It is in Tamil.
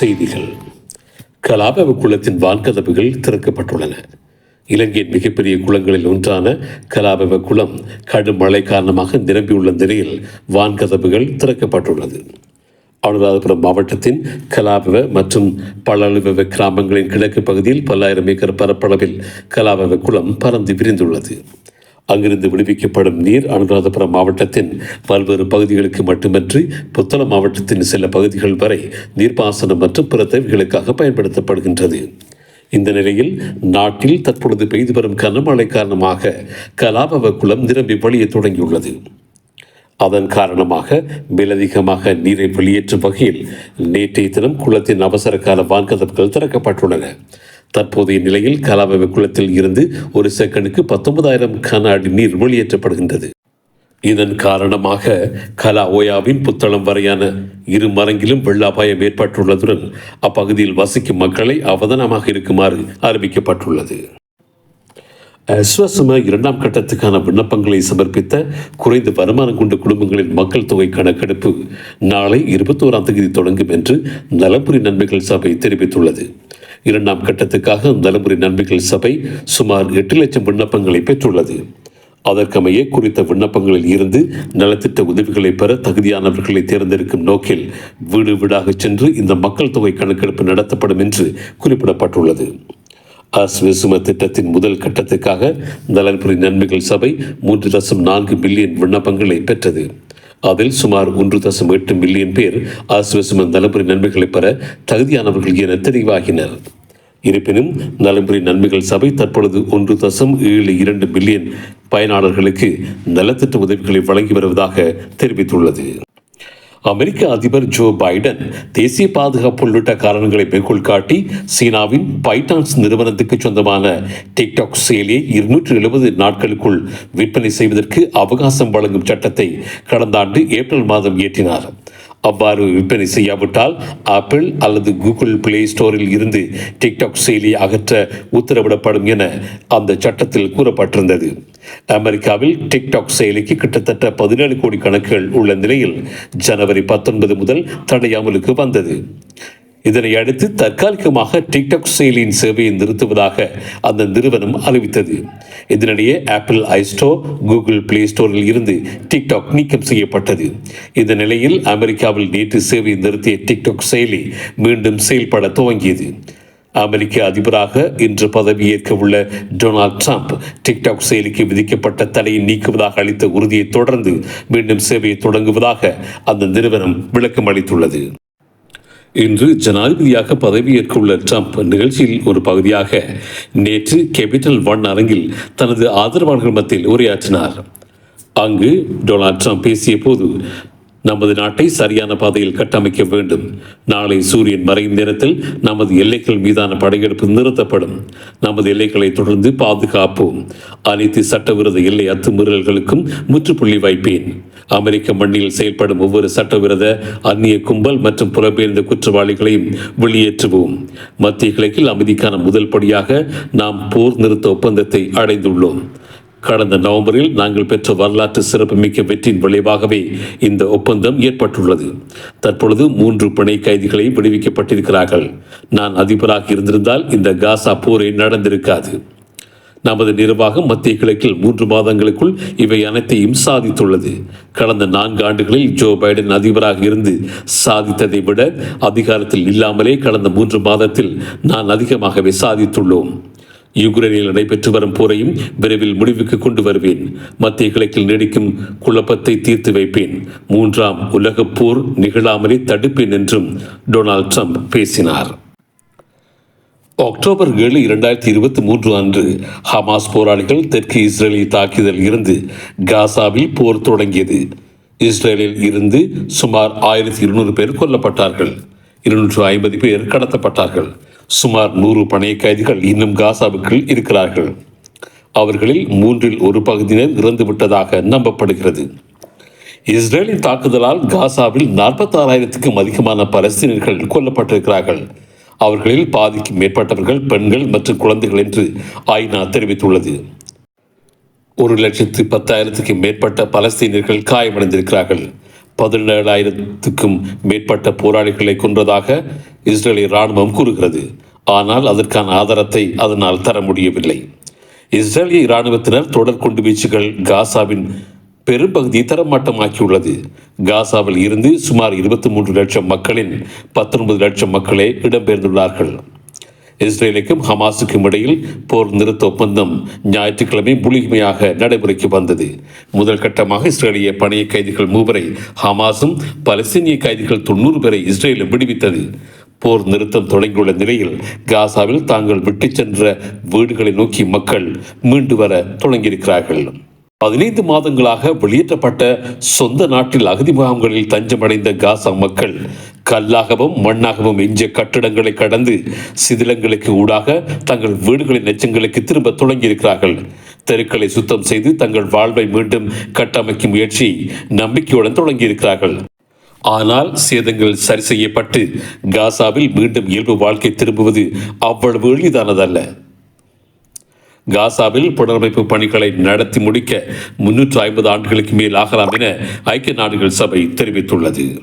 செய்திகள். கலாபவ குளத்தின் வான்கதவுகள் திறக்கப்பட்டுள்ளன. இலங்கையின் மிகப்பெரிய குளங்களில் ஒன்றான கலாபவ குளம் கடும் மழை காரணமாக நிரம்பியுள்ள நிலையில் வான்கதவுகள் திறக்கப்பட்டுள்ளது. அனுராதபுரம் மாவட்டத்தின் கலாபவ மற்றும் பழலுவ கிராமங்களின் கிழக்கு பகுதியில் பல்லாயிரம் ஏக்கர் பரப்பளவில் கலாபவ குளம் பறந்து விரிந்துள்ளது. அங்கிருந்து விடுவிக்கப்படும் நீர் அனுராதபுரம் மாவட்டத்தின் பல்வேறு பகுதிகளுக்கு மட்டுமின்றி புத்தளம் மாவட்டத்தின் சில பகுதிகள் வரை நீர்ப்பாசனம் மற்றும் பிற தேவைகளுக்காக பயன்படுத்தப்படுகின்றது. இந்த நிலையில் நாட்டில் தற்பொழுது பெய்து வரும் கனமழை காரணமாக கலாபவ குளம் நிரம்பி வழிய தொடங்கியுள்ளது. அதன் காரணமாக மேலதிகமாக நீரை வெளியேற்றும் வகையில் நேற்றைய தினம் குளத்தின் அவசர கால வான்கதவுகள் திறக்கப்பட்டுள்ளன. தற்போதைய நிலையில் கலாபவ குளத்தில் இருந்து ஒரு செகண்டுக்கு பத்தொன்பதாயிரம் கன அடி நீர் வெளியேற்றப்படுகின்றது. இதன் காரணமாக கலா ஓயாவின் புத்தளம் வரையான இரு மரங்கிலும் வெள்ள அபாயம் ஏற்பட்டுள்ளதுடன் அப்பகுதியில் வசிக்கும் மக்களை அவதானமாக இருக்குமாறு அறிவிக்கப்பட்டுள்ளது. அஸ்வசம இரண்டாம் கட்டத்துக்கான விண்ணப்பங்களை சமர்ப்பித்த குறைந்த வருமானம் கொண்ட குடும்பங்களின் மக்கள் தொகை கணக்கெடுப்பு நாளை இருபத்தோராம் தேதி தொடங்கும் என்று நலம்புரி நன்மைகள் சபை தெரிவித்துள்ளது. இரண்டாம் கட்டத்துக்காக நலமுறை நன்மைகள் சபை சுமார் எட்டு லட்சம் விண்ணப்பங்களை பெற்றுள்ளது. அதற்கமைய குறித்த விண்ணப்பங்களில் இருந்து நலத்திட்ட உதவிகளை பெற தகுதியானவர்களை தேர்ந்தெடுக்கும் நோக்கில் வீடு வீடாக சென்று இந்த மக்கள் தொகை கணக்கெடுப்பு நடத்தப்படும் என்று குறிப்பிடப்பட்டுள்ளது. அஸ்விசும திட்டத்தின் முதல் கட்டத்துக்காக நலன்புரி நன்மைகள் சபை மூன்று தசம் நான்கு பில்லியன் விண்ணப்பங்களை பெற்றது. அதில் சுமார் ஒன்று தசம் எட்டு மில்லியன் பேர் ஆஸ்வசும நலம்புரி நன்மைகளை பெற தகுதியானவர்கள் என தெரிவாகினர். இருப்பினும் நலம்புரி நன்மைகள் சபை தற்பொழுது ஒன்று தசம் ஏழு இரண்டு மில்லியன் பயனாளர்களுக்கு நலத்திட்ட உதவிகளை வழங்கி வருவதாக தெரிவித்துள்ளது. அமெரிக்க அதிபர் ஜோ பைடன் தேசிய பாதுகாப்பு உள்ளிட்ட காரணங்களை மேற்கோள் காட்டி சீனாவின் பைட்டான்ஸ் நிறுவனத்துக்கு சொந்தமான டிக்டாக் செயலியை இருநூற்று எழுபது நாட்களுக்குள் விற்பனை செய்வதற்கு அவகாசம் வழங்கும் சட்டத்தை கடந்த ஆண்டு ஏப்ரல் மாதம் இயற்றினார். அவ்வாறு விற்பனை செய்யாவிட்டால் ஆப்பிள் அல்லது கூகுள் பிளே ஸ்டோரில் இருந்து டிக்டாக் செயலியை அகற்ற உத்தரவிடப்படும் என அந்த சட்டத்தில் கூறப்பட்டிருந்தது. அமெரிக்காவில் டிக்டாக் செயலிக்கு கிட்டத்தட்ட பதினேழு கோடி கணக்குகள் உள்ள நிலையில் ஜனவரி பத்தொன்பது முதல் தடை அமலுக்கு வந்தது. இதனை அடுத்து தற்காலிகமாக டிக்டாக் செயலியின் சேவையை நிறுத்துவதாக அந்த நிறுவனம் அறிவித்தது. இதனிடையே ஆப்பிள் ஐஸ்டோர் கூகுள் பிளே ஸ்டோரில் இருந்து டிக்டாக் நீக்கம் செய்யப்பட்டது. இந்த நிலையில் அமெரிக்காவில் நேற்று சேவையை நிறுத்திய டிக்டாக் செயலி மீண்டும் செயல்பட துவங்கியது. அமெரிக்க அதிபராக இன்று பதவியேற்க உள்ள டொனால்ட் ட்ரம்ப் டிக்டாக் செயலிக்கு விதிக்கப்பட்ட தடையை நீக்குவதாக அளித்த உறுதியை தொடர்ந்து மீண்டும் சேவையை தொடங்குவதாக அந்த நிறுவனம் விளக்கம் அளித்துள்ளது. இன்று ஜனாதிபதியாக பதவியேற்க உள்ள ட்ரம்ப் நிகழ்ச்சியில் ஒரு பகுதியாக நேற்று கேபிட்டல் ஒன் அரங்கில் தனது ஆதரவாளர்கள் மத்தியில் உரையாற்றினார். அங்கு டொனால்ட் ட்ரம்ப் பேசிய போது நமது நாட்டை சரியான பாதையில் கட்டமைக்க வேண்டும். நாளை சூரியன் மறையும் நேரத்தில் நமது எல்லைகள் மீதான படையெடுப்பு நிறுத்தப்படும். நமது எல்லைகளை தொடர்ந்து பாதுகாப்போம். அனைத்து சட்டவிரோத எல்லை அத்துமீறல்களுக்கும் முற்றுப்புள்ளி வைப்பேன். அமெரிக்க மண்ணில் செயல்படும் ஒவ்வொரு சட்டவிரோத அந்நிய கும்பல் மற்றும் புலம்பெயர்ந்த குற்றவாளிகளையும் வெளியேற்றுவோம். மத்திய கிழக்கில் அமைதிக்கான முதல் படியாக நாம் போர் நிறுத்த ஒப்பந்தத்தை அடைந்துள்ளோம். கடந்த நவம்பரில் நாங்கள் பெற்ற வரலாற்று சிறப்புமிக்க வெற்றியின் விளைவாகவே இந்த ஒப்பந்தம் ஏற்பட்டுள்ளது. தற்பொழுது மூன்று பிணை கைதிகளை விடுவிக்கப்பட்டிருக்கிறார்கள். நான் அதிபராக இருந்திருந்தால் இந்த காசா போரே நடந்திருக்காது. நமது நிர்வாகம் மத்திய கிழக்கில் மூன்று மாதங்களுக்குள் இவை அனைத்தையும் சாதித்துள்ளது. கடந்த நான்கு ஆண்டுகளில் ஜோ பைடன் அதிபராக இருந்து சாதித்ததை விட அதிகாரத்தில் இல்லாமலே கடந்த மூன்று மாதத்தில் நான் அதிகமாகவே சாதித்துள்ளோம். யுக்ரைனில் நடைபெற்று வரும் போரையும் விரைவில் முடிவுக்கு கொண்டு வருவேன். மத்திய கிழக்கில் நீடிக்கும் குழப்பத்தை தீர்த்து வைப்பேன். மூன்றாம் உலகப் போர் நிகழாமலே தடுப்பேன் என்றும் டொனால்ட் ட்ரம்ப் பேசினார். அக்டோபர் ஏழு இரண்டாயிரத்தி இருபத்தி மூன்று அன்று ஹமாஸ் போராளிகள் தெற்கு இஸ்ரேலை தாக்கியதில் இருந்து காசாவில் போர் தொடங்கியது. இஸ்ரேலில் இருந்து சுமார் ஆயிரத்தி இருநூறு பேர் கொல்லப்பட்டார்கள். இருநூற்று ஐம்பது பேர் கடத்தப்பட்டார்கள். சுமார் நூறு பணைய கைதிகள் இன்னும் காசாவுக்குள் இருக்கிறார்கள். அவர்களில் மூன்றில் ஒரு பகுதியினர் இறந்துவிட்டதாக நம்பப்படுகிறது. இஸ்ரேலின் தாக்குதலால் காசாவில் நாற்பத்தாறாயிரத்துக்கும் அதிகமான பலஸ்தீனர்கள் கொல்லப்பட்டிருக்கிறார்கள். அவர்களில் பாதிக்கும் மேற்பட்டவர்கள் பெண்கள் மற்றும் குழந்தைகள் என்று ஐநா தெரிவித்துள்ளது. ஒரு லட்சத்து பத்தாயிரத்துக்கும் மேற்பட்ட பலஸ்தீனர்கள் காயமடைந்திருக்கிறார்கள். பதினேழாயிரத்துக்கும் மேற்பட்ட போராளிகளை கொன்றதாக இஸ்ரேலிய ராணுவம் கூறுகிறது. ஆனால் அதற்கான ஆதாரத்தை அதனால் தர முடியவில்லை. இஸ்ரேலிய இராணுவத்தினர் தொடர் குண்டு வீச்சுகள் காசாவின் பெரும்பகுதியை தரமாட்டமாக்கியுள்ளது. காசாவில் இருந்து சுமார் இருபத்தி மூன்று லட்சம் மக்களின் பத்தொன்பது லட்சம் மக்களே இடம்பெயர்ந்துள்ளார்கள். இஸ்ரேலுக்கும் ஹமாஸுக்கும் இடையில் போர் நிறுத்த ஒப்பந்தம் ஞாயிற்றுக்கிழமை முழுமையாக நடைமுறைக்கு வந்தது. முதல் கட்டமாக இஸ்ரேலிய பணைய கைதிகள் மூவரை ஹமாஸும் பலஸ்தீனிய கைதிகள் தொண்ணூறு பேரை இஸ்ரேலும் விடுவித்தது. போர் நிறுத்தம் தொடங்கியுள்ள நிலையில் காசாவில் தாங்கள் விட்டுச் சென்ற வீடுகளை நோக்கி மக்கள் மீண்டு வர தொடங்கியிருக்கிறார்கள். பதினைந்து மாதங்களாக வெளியேற்றப்பட்ட சொந்த நாட்டில் அகதி முகாம்களில் தஞ்சமடைந்த காசா மக்கள் கல்லாகவும் மண்ணாகவும் எஞ்சிய கட்டிடங்களை கடந்து சிதிலங்களுக்கு ஊடாக தங்கள் வீடுகளின் எச்சங்களுக்கு திரும்ப தொடங்கியிருக்கிறார்கள். தெருக்களை சுத்தம் செய்து தங்கள் வாழ்வை மீண்டும் கட்டமைக்கும் முயற்சி நம்பிக்கையுடன் தொடங்கியிருக்கிறார்கள். ஆனால் சேதங்கள் சரி செய்யப்பட்டு காசாவில் மீண்டும் இயல்பு வாழ்க்கை திரும்புவது அவ்வளவு எளிதானதல்ல. காசாவில் புனரமைப்பு பணிகளை நடத்தி முடிக்க முன்னூற்று ஐம்பது ஆண்டுகளுக்கு மேல் ஆகலாம் என ஐக்கிய நாடுகள் சபை தெரிவித்துள்ளது.